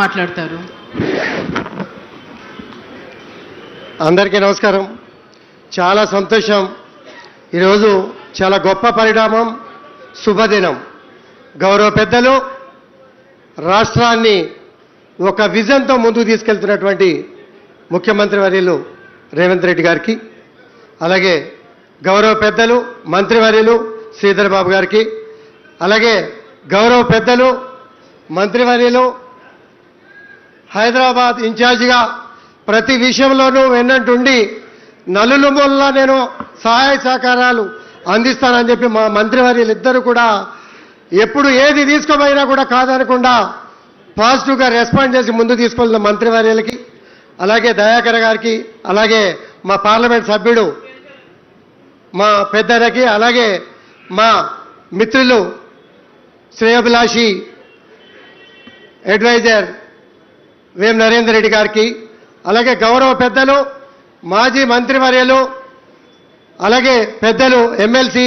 మాట్లాడతారు. అందరికీ నమస్కారం. చాలా సంతోషం. ఈరోజు చాలా గొప్ప పరిణామం. శుభదినం. గౌరవ పెద్దలు రాష్ట్రాన్ని ఒక విజన్తో ముందుకు తీసుకెళ్తున్నటువంటి ముఖ్యమంత్రి వర్యులు రేవంత్ రెడ్డి గారికి అలాగే గౌరవ పెద్దలు మంత్రివర్యులు శ్రీధర్ బాబు గారికి అలాగే గౌరవ పెద్దలు మంత్రివర్యులు హైదరాబాద్ ఇన్ఛార్జిగా ప్రతి విషయంలోనూ వెన్నంటుండి నలులు మూలన నేను సహాయ సహకారాలు అందిస్తానని చెప్పి మా మంత్రివర్యులు ఇద్దరు కూడా ఎప్పుడు ఏది తీసుకోపోయినా కూడా కాదనకుండా పాజిటివ్గా రెస్పాండ్ చేసి ముందు తీసుకెళ్తున్న మంత్రివర్యులకి అలాగే దయాకర్ గారికి అలాగే మా పార్లమెంట్ సభ్యుడు మా పెద్దలకి అలాగే మా మిత్రులు శ్రేయభిలాషి అడ్వైజర్ వేం నరేందర్ రెడ్డి గారికి అలాగే గౌరవ పెద్దలు మాజీ మంత్రివర్యులు అలాగే పెద్దలు ఎమ్మెల్సీ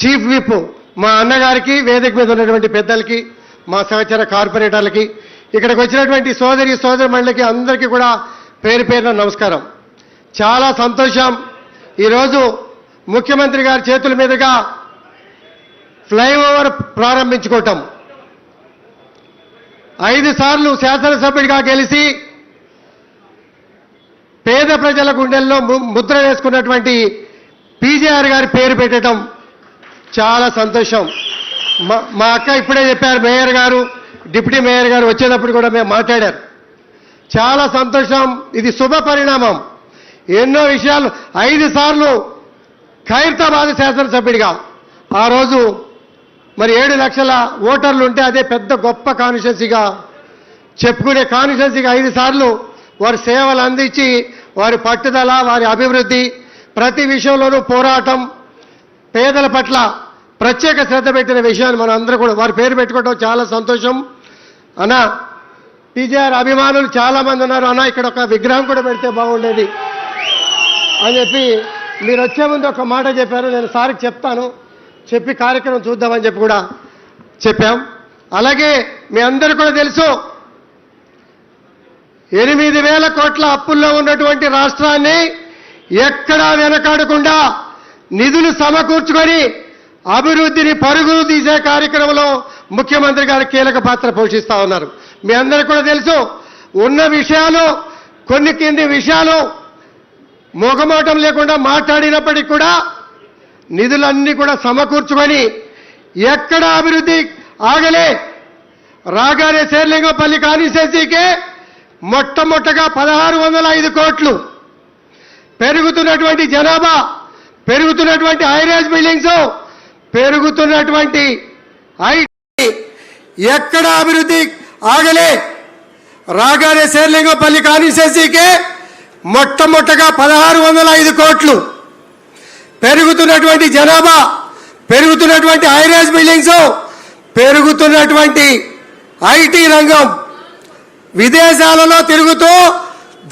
చీఫ్ విప్ మా అన్నగారికి వేదిక మీద ఉన్నటువంటి పెద్దలకి మా సహచర కార్పొరేటర్లకి ఇక్కడికి వచ్చినటువంటి సోదరి సోదరి మండలికి అందరికీ కూడా పేరు పేరున నమస్కారం. చాలా సంతోషం. ఈరోజు ముఖ్యమంత్రి గారి చేతుల మీదుగా ఫ్లైఓవర్ ప్రారంభించుకోవటం. ఐదు సార్లు శాసనసభ్యుడిగా గెలిచి పేద ప్రజల గుండెల్లో ము- ముద్ర వేసుకున్నటువంటి పీజేఆర్ గారి పేరు పెట్టడం చాలా సంతోషం. మా మా అక్క ఇప్పుడే చెప్పారు మేయర్ గారు డిప్యూటీ మేయర్ గారు వచ్చేటప్పుడు కూడా మేము మాట్లాడారు. చాలా సంతోషం ఇది శుభ పరిణామం. ఎన్నో విషయాలు ఐదు సార్లు ఖైరతాబాద్ శాసనసభ్యుడిగా. ఆ రోజు మరి ఏడు లక్షల ఓటర్లు ఉంటే అదే పెద్ద గొప్ప కాన్స్టిట్యున్సీగా చెప్పుకునే కాన్స్టిట్యున్సీగా ఐదు సార్లు వారి సేవలు అందించి వారి పట్టుదల వారి అభివృద్ధి ప్రతి విషయంలోనూ పోరాటం పేదల పట్ల ప్రత్యేక శ్రద్ధ పెట్టిన విషయాన్ని మనం అందరూ కూడా వారి పేరు పెట్టుకోవడం చాలా సంతోషం. అన్న టీజీఆర్ అభిమానులు చాలామంది ఉన్నారు. అన్న ఇక్కడ ఒక విగ్రహం కూడా పెడితే బాగుండేది అని చెప్పి మీరు వచ్చే ముందు ఒక మాట చెప్పారు. నేను సార్కి చెప్తాను. చెప్పి కార్యక్రమం చూద్దామని చెప్పి కూడా చెప్పాం. అలాగే మీ అందరూ కూడా తెలుసు ఎనిమిది వేల కోట్ల అప్పుల్లో ఉన్నటువంటి రాష్ట్రాన్ని ఎక్కడా వెనకాడకుండా నిధులు సమకూర్చుకొని అభివృద్ధిని పరుగులు తీసే కార్యక్రమంలో ముఖ్యమంత్రి గారు కీలక పాత్ర పోషిస్తా ఉన్నారు. మీ అందరికీ కూడా తెలుసు ఉన్న విషయాలు కొన్ని కింది విషయాలు మొగమాటం లేకుండా మాట్లాడినప్పటికీ కూడా నిధులన్నీ కూడా సమకూర్చుకొని ఎక్కడ అభివృద్ధి ఆగలే. రాగానే శేర్లింగపల్లి కానిసేసీకే మొట్టమొట్టగా పదహారు వందల ఐదు కోట్లు. పెరుగుతున్నటువంటి జనాభా పెరుగుతున్నటువంటి హైరేజ్ బిల్డింగ్స్ పెరుగుతున్నటువంటి ఐటీ ఎక్కడ అభివృద్ధి ఆగలే. రాగానే శేర్లింగపల్లి కానిసేసీకే మొట్టమొట్టగా పదహారు వందల ఐదు కోట్లు. పెరుగుతున్నటువంటి జనాభా పెరుగుతున్నటువంటి హైరేజ్ బిల్డింగ్స్ పెరుగుతున్నటువంటి ఐటీ రంగం విదేశాలలో తిరుగుతూ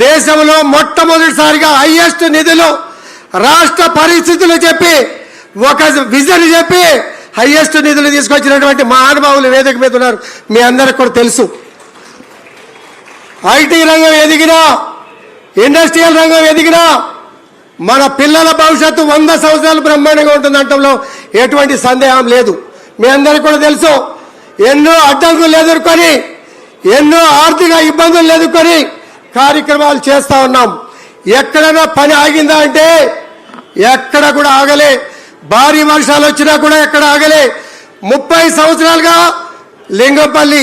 దేశంలో మొట్టమొదటిసారిగా హైయెస్ట్ నిధులు రాష్ట్ర పరిస్థితులు చెప్పి ఒక విజన్ చెప్పి హైయెస్ట్ నిధులు తీసుకొచ్చినటువంటి మహానుభావులు వేదిక మీద ఉన్నారు. మీ అందరికి కూడా తెలుసు. ఐటీ రంగం ఎదిగినా ఇండస్ట్రియల్ రంగం ఎదిగినా మన పిల్లల భవిష్యత్తు వంద సంవత్సరాలు బ్రహ్మాండంగా ఉంటుందంటంలో ఎటువంటి సందేహం లేదు. మీ అందరికీ కూడా తెలుసు ఎన్నో అడ్డంకులు ఎదుర్కొని ఎన్నో ఆర్థిక ఇబ్బందులు ఎదుర్కొని కార్యక్రమాలు చేస్తా ఉన్నాం. ఎక్కడైనా పని ఆగిందా అంటే ఎక్కడ కూడా ఆగలే. భారీ వర్షాలు వచ్చినా కూడా ఎక్కడ ఆగలే. ముప్పై సంవత్సరాలుగా లింగంపల్లి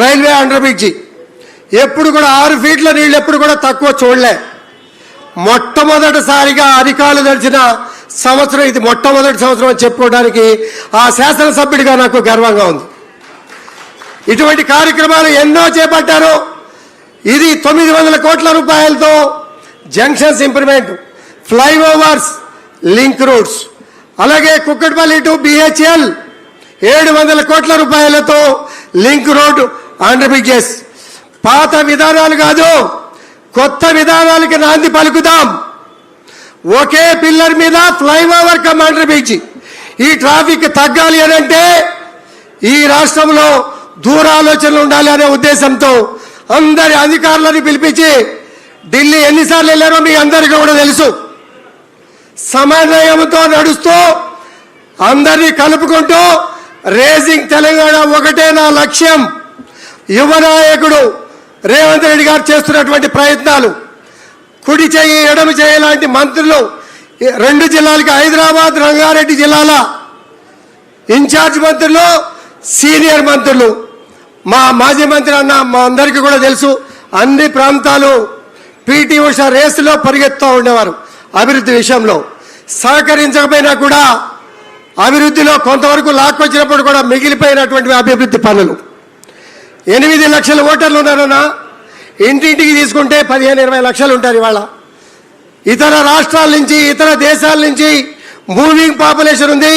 రైల్వే అండర్ బ్రిడ్జి. ఎప్పుడు కూడా ఆరు ఫీట్ల నీళ్ళు ఎప్పుడు కూడా తక్కువ చూడలే. మొట్టమొదటిసారిగా అధికారులు నడిచిన సంవత్సరం ఇది మొట్టమొదటి సంవత్సరం అని చెప్పుకోవడానికి ఆ శాసనసభ్యుడిగా నాకు గర్వంగా ఉంది. ఇటువంటి కార్యక్రమాలు ఎన్నో చేపట్టారు. ఇది తొమ్మిది వందల కోట్ల రూపాయలతో junctions improvement flyovers link roads అలాగే కుక్కట్పల్లి టు బిహెచ్ఎల్ ఏడు వందల కోట్ల రూపాయలతో లింక్ రోడ్ అండర్ బ్రిడ్జెస్ పాత విధానాలు కాదు. కొత్త విధానాలకి నాంది పలుకుదాం. ఒకే పిల్లర్ మీద ఫ్లైఓవర్ కమాండర్ బీచ్. ఈ ట్రాఫిక్ తగ్గాలి అని అంటే ఈ రాష్ట్రంలో దూరాలోచనలు ఉండాలి అనే ఉద్దేశంతో అందరి అధికారులను పిలిపించి ఢిల్లీ ఎన్నిసార్లు వెళ్ళారో మీ అందరికీ కూడా తెలుసు. సమన్వయంతో నడుస్తూ అందరినీ కలుపుకుంటూ రేసింగ్ తెలంగాణ ఒకటే నా లక్ష్యం. యువనాయకుడు రేవంత్ రెడ్డి గారు చేస్తున్నటువంటి ప్రయత్నాలు కుడి చేయి ఎడమ చేయి లాంటి మంత్రులు రెండు జిల్లాలకి హైదరాబాద్ రంగారెడ్డి జిల్లాల ఇన్ఛార్జ్ మంత్రులు సీనియర్ మంత్రులు. మా మాజీ మంత్రి అన్న మా అందరికీ కూడా తెలుసు అన్ని ప్రాంతాలు పీటీ ఉష రేసులో పరిగెత్తుతూ ఉండేవారు అభివృద్ధి విషయంలో. సహకరించకపోయినా కూడా అభివృద్ధిలో కొంతవరకు లాక్కొచ్చినప్పుడు కూడా మిగిలిపోయినటువంటి అభివృద్ధి పనులు. ఎనిమిది లక్షల ఓటర్లు ఉన్నారన్నా ఇంటింటికి తీసుకుంటే పదిహేను ఇరవై లక్షలు ఉంటారు ఇవాళ. ఇతర రాష్ట్రాల నుంచి ఇతర దేశాల నుంచి మూవింగ్ పాపులేషన్ ఉంది.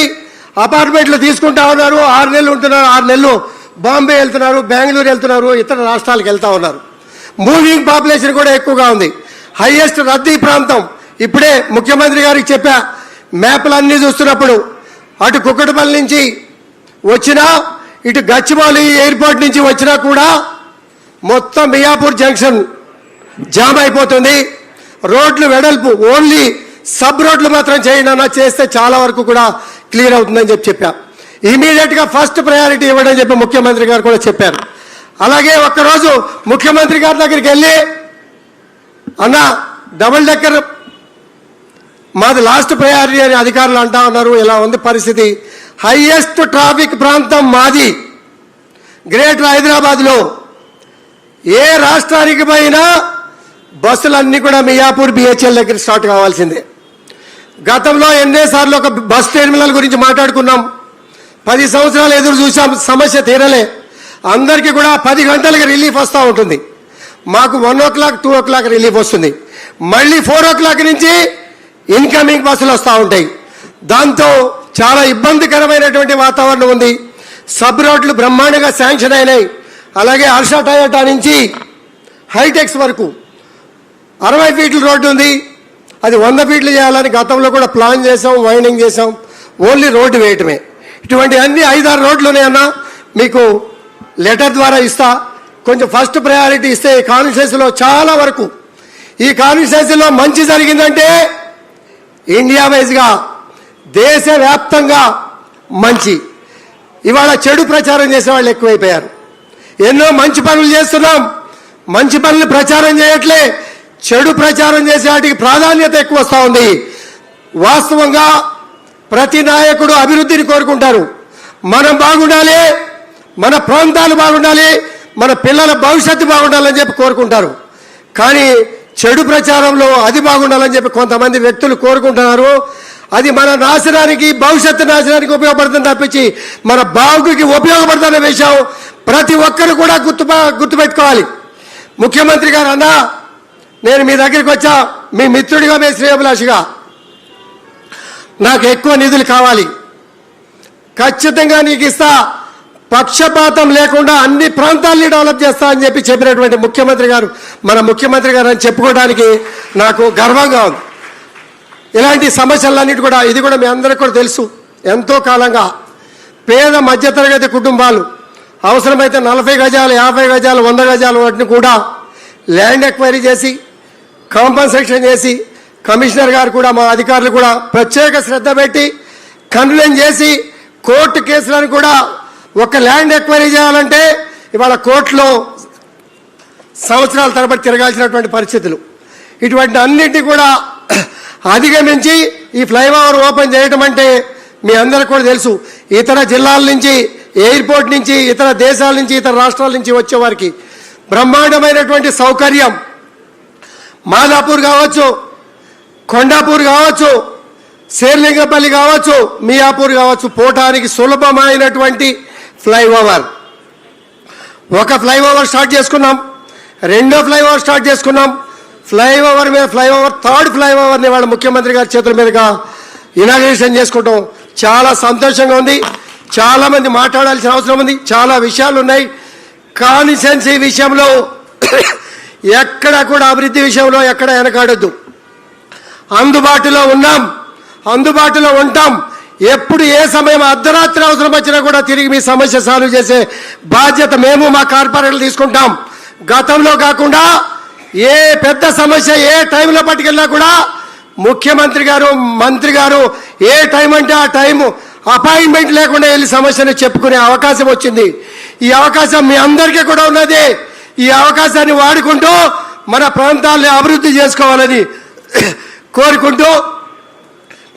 అపార్ట్మెంట్లు తీసుకుంటా ఉన్నారు. ఆరు నెలలు ఉంటున్నారు. ఆరు నెలలు బాంబే వెళ్తున్నారు బెంగళూరు వెళ్తున్నారు ఇతర రాష్ట్రాలకు వెళ్తా ఉన్నారు. మూవింగ్ పాపులేషన్ కూడా ఎక్కువగా ఉంది. హైయెస్ట్ రద్దీ ప్రాంతం. ఇప్పుడే ముఖ్యమంత్రి గారికి చెప్పా. మ్యాప్లు అన్నీ చూస్తున్నప్పుడు. అటు కుక్కటపల్లి నుంచి వచ్చినా ఇటు గచ్చిబౌలి ఎయిర్పోర్ట్ నుంచి వచ్చినా కూడా మొత్తం మియాపూర్ జంక్షన్ జామ్ అయిపోతుంది. రోడ్లు వెడల్పు ఓన్లీ సబ్ రోడ్లు మాత్రం చేయండి చేస్తే చాలా వరకు కూడా క్లియర్ అవుతుందని చెప్పి చెప్పా. ఇమీడియట్గా ఫస్ట్ ప్రయారిటీ ఇవ్వడం చెప్పి ముఖ్యమంత్రి గారు కూడా చెప్పారు. అలాగే ఒక్కరోజు ముఖ్యమంత్రి గారి దగ్గరికి వెళ్ళి అన్న డబుల్ డెక్కర్ మాది లాస్ట్ ప్రయారిటీ అని అధికారులు అంటా ఉన్నారు. ఇలా ఉంది పరిస్థితి? హైయెస్ట్ ట్రాఫిక్ ప్రాంతం మాది. గ్రేటర్ హైదరాబాద్లో. ఏ రాష్ట్రానికి పోయినా బస్సులన్నీ కూడా మియాపూర్ బిహెచ్ఎల్ దగ్గర స్టార్ట్ కావాల్సిందే. గతంలో ఎన్నేసార్లు ఒక బస్ టెర్మినల్ గురించి మాట్లాడుకున్నాం. పది సంవత్సరాలు ఎదురు చూసాం. సమస్య తీరలే. అందరికీ కూడా పది గంటలకి రిలీఫ్ వస్తూ ఉంటుంది. మాకు one o'clock two o'clock relief వస్తుంది. మళ్ళీ ఫోర్ ఓ క్లాక్ నుంచి ఇన్కమింగ్ బస్సులు వస్తూ ఉంటాయి. దాంతో చాలా ఇబ్బందికరమైనటువంటి వాతావరణం ఉంది. సబ్ రోడ్లు బ్రహ్మాండంగా శాంక్షన్ అయినాయి. అలాగే హర్ష టయోటా నుంచి హైటెక్స్ వరకు అరవై ఫీట్ల రోడ్డు ఉంది. అది వంద ఫీట్లు చేయాలని గతంలో కూడా ప్లాన్ చేసాం వైండింగ్ చేసాం ఓన్లీ రోడ్డు వేయటమే. ఇటువంటి అన్ని ఐదారు రోడ్లు ఉన్నాయన్నా మీకు లెటర్ ద్వారా ఇస్తా. కొంచెం ఫస్ట్ ప్రయారిటీ ఇస్తే ఈ కాన్స్టిట్యూన్సీలో చాలా వరకు. ఈ కాన్స్టిట్యూన్సీలో మంచి జరిగిందంటే ఇండియా వైజ్గా దేశవ్యాప్తంగా మంచి. ఇవాళ చెడు ప్రచారం చేసే వాళ్ళు ఎక్కువైపోయారు. ఎన్నో మంచి పనులు చేస్తున్నాం. మంచి పనులు ప్రచారం చేయట్లే. చెడు ప్రచారం చేసే వాటికి ప్రాధాన్యత ఎక్కువ వస్తూ ఉంది. వాస్తవంగా ప్రతి నాయకుడు అభివృద్ధిని కోరుకుంటారు. మనం బాగుండాలి మన ప్రాంతాలు బాగుండాలి మన పిల్లల భవిష్యత్తు బాగుండాలని చెప్పి కోరుకుంటారు. కానీ చెడు ప్రచారంలో అది బాగుండాలని చెప్పి కొంతమంది వ్యక్తులు కోరుకుంటున్నారు. అది మన నాశనానికి భవిష్యత్తు నాశనానికి ఉపయోగపడుతుంది తప్పించి మన బాగుకి ఉపయోగపడుతున్న విషయం ప్రతి ఒక్కరు కూడా గుర్తు గుర్తుపెట్టుకోవాలి. ముఖ్యమంత్రి గారు అన్నా నేను మీ దగ్గరికి వచ్చా. మీ మిత్రుడిగా మీ శ్రేయభిలాషిగా. నాకు ఎక్కువ నిధులు కావాలి. ఖచ్చితంగా నీకు ఇస్తా. పక్షపాతం లేకుండా అన్ని ప్రాంతాల్ని డెవలప్ చేస్తా అని చెప్పి చెప్పినటువంటి ముఖ్యమంత్రి గారు మన ముఖ్యమంత్రి గారు అని చెప్పుకోవడానికి నాకు గర్వంగా ఉంది. ఇలాంటి సమస్యలన్నిటి కూడా ఇది కూడా మీ అందరికీ కూడా తెలుసు. ఎంతో కాలంగా పేద మధ్యతరగతి కుటుంబాలు అవసరమైతే నలభై గజాలు యాభై గజాలు వంద గజాలు వాటిని కూడా ల్యాండ్ ఎక్వైరీ చేసి కాంపన్సేషన్ చేసి కమిషనర్ గారు కూడా మా అధికారులు కూడా ప్రత్యేక శ్రద్ధ పెట్టి కన్వెన్ చేసి కోర్టు కేసులను కూడా ఒక ల్యాండ్ ఎక్వైరీ చేయాలంటే ఇవాళ కోర్టులో సంవత్సరాల తరబడి తిరగాల్సినటువంటి పరిస్థితులు. ఇటువంటి అన్నింటినీ కూడా అధిగమించి ఈ ఫ్లైఓవర్ ఓపెన్ చేయటం అంటే మీ అందరికి కూడా తెలుసు. ఇతర జిల్లాల నుంచి ఎయిర్పోర్ట్ నుంచి ఇతర దేశాల నుంచి ఇతర రాష్ట్రాల నుంచి వచ్చేవారికి బ్రహ్మాండమైనటువంటి సౌకర్యం. మాదాపూర్ కావచ్చు కొండాపూర్ కావచ్చు శేర్లింగపల్లి కావచ్చు మియాపూర్ కావచ్చు పోవటానికి సులభమైనటువంటి ఫ్లైఓవర్. ఒక ఫ్లైఓవర్ స్టార్ట్ చేసుకున్నాం. రెండో ఫ్లైఓవర్ స్టార్ట్ చేసుకున్నాం. ఫ్లైఓవర్ మీద ఫ్లైఓవర్ థర్డ్ ఫ్లైఓవర్ని వాళ్ళ ముఖ్యమంత్రి గారి చేతుల మీదుగా ఇనాగ్రేషన్ చేసుకోవటం చాలా సంతోషంగా ఉంది. చాలామంది మాట్లాడాల్సిన అవసరం ఉంది. చాలా విషయాలు ఉన్నాయి కాన్సెన్సీ విషయంలో ఎక్కడ కూడా అభివృద్ధి విషయంలో ఎక్కడ వెనకాడొద్దు. అందుబాటులో ఉన్నాం. అందుబాటులో ఉంటాం. ఎప్పుడు ఏ సమయం అర్ధరాత్రి అవసరం వచ్చినా కూడా తిరిగి మీ సమస్య సాల్వ్ చేసే బాధ్యత మేము మా కార్పొరేటర్లు తీసుకుంటాం. గతంలో కాకుండా ఏ పెద్ద సమస్య ఏ టైంలో పట్టుకెళ్ళినా కూడా ముఖ్యమంత్రి గారు మంత్రి గారు ఏ టైం అంటే ఆ టైం అపాయింట్మెంట్ లేకుండా వెళ్ళి సమస్యను చెప్పుకునే అవకాశం వచ్చింది. ఈ అవకాశం మీ అందరికీ కూడా ఉన్నది. ఈ అవకాశాన్ని వాడుకుంటూ మన ప్రాంతాల్ని అభివృద్ధి చేసుకోవాలని కోరుకుంటూ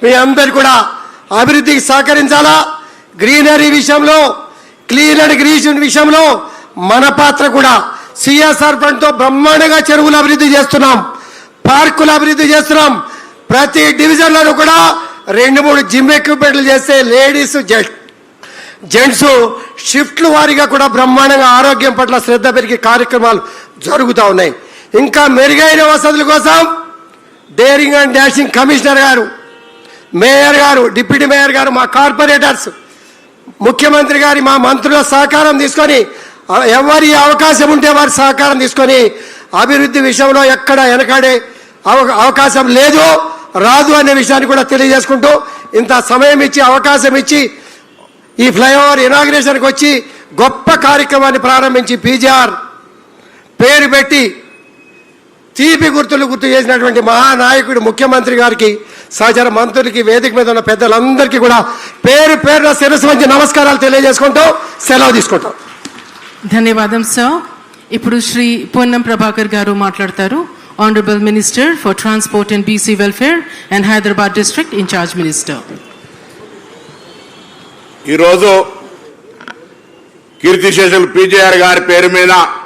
మీ అందరు కూడా అభివృద్ధికి సహకరించాలా? గ్రీనరీ విషయంలో క్లీన్ అండ్ గ్రీన్ విషయంలో మన పాత్ర కూడా సిఎస్ఆర్ ఫండ్తో బ్రహ్మాండంగా చెరువులు అభివృద్ధి చేస్తున్నాం. పార్కులు అభివృద్ధి చేస్తున్నాం. ప్రతి డివిజన్లను కూడా రెండు మూడు జిమ్ ఎక్విప్మెంట్లు చేస్తే లేడీస్ జెంట్స్ షిఫ్ట్లు వారీగా కూడా బ్రహ్మాండంగా ఆరోగ్యం పట్ల శ్రద్ధ పెరిగే కార్యక్రమాలు జరుగుతూ ఉన్నాయి. ఇంకా మెరుగైన వసతుల కోసం డేరింగ్ అండ్ డాషింగ్ కమిషనర్ గారు మేయర్ గారు డిప్యూటీ మేయర్ గారు మా కార్పొరేటర్స్ ముఖ్యమంత్రి గారి మా మంత్రుల సహకారం తీసుకొని ఎవరి అవకాశం ఉంటే వారి సహకారం తీసుకొని అభివృద్ధి విషయంలో ఎక్కడ వెనకాడే అవకాశం లేదు రాదు అనే విషయాన్ని కూడా తెలియజేసుకుంటూ ఇంత సమయం ఇచ్చి అవకాశం ఇచ్చి ఈ ఫ్లైఓవర్ ఇనాగ్రేషన్కి వచ్చి గొప్ప కార్యక్రమాన్ని ప్రారంభించి పీజీఆర్ పేరు పెట్టి తీపి గుర్తులు గుర్తు చేసినటువంటి మహానాయకుడు ముఖ్యమంత్రి గారికి సహచర మంత్రులకి వేదిక మీద ఉన్న పెద్దలందరికీ కూడా పేరు పేరున శిరస్సు వంచి నమస్కారాలు తెలియజేసుకుంటూ సెలవు తీసుకుంటాం. ధన్యవాదం సార్ ఇప్పుడు శ్రీ పొన్నం ప్రభాకర్ గారు మాట్లాడతారు. Honourable minister for transport and BC welfare and Hyderabad district incharge minister ఈరోజు కీర్తిశేషులు పీజేఆర్ గారి పేరు మీద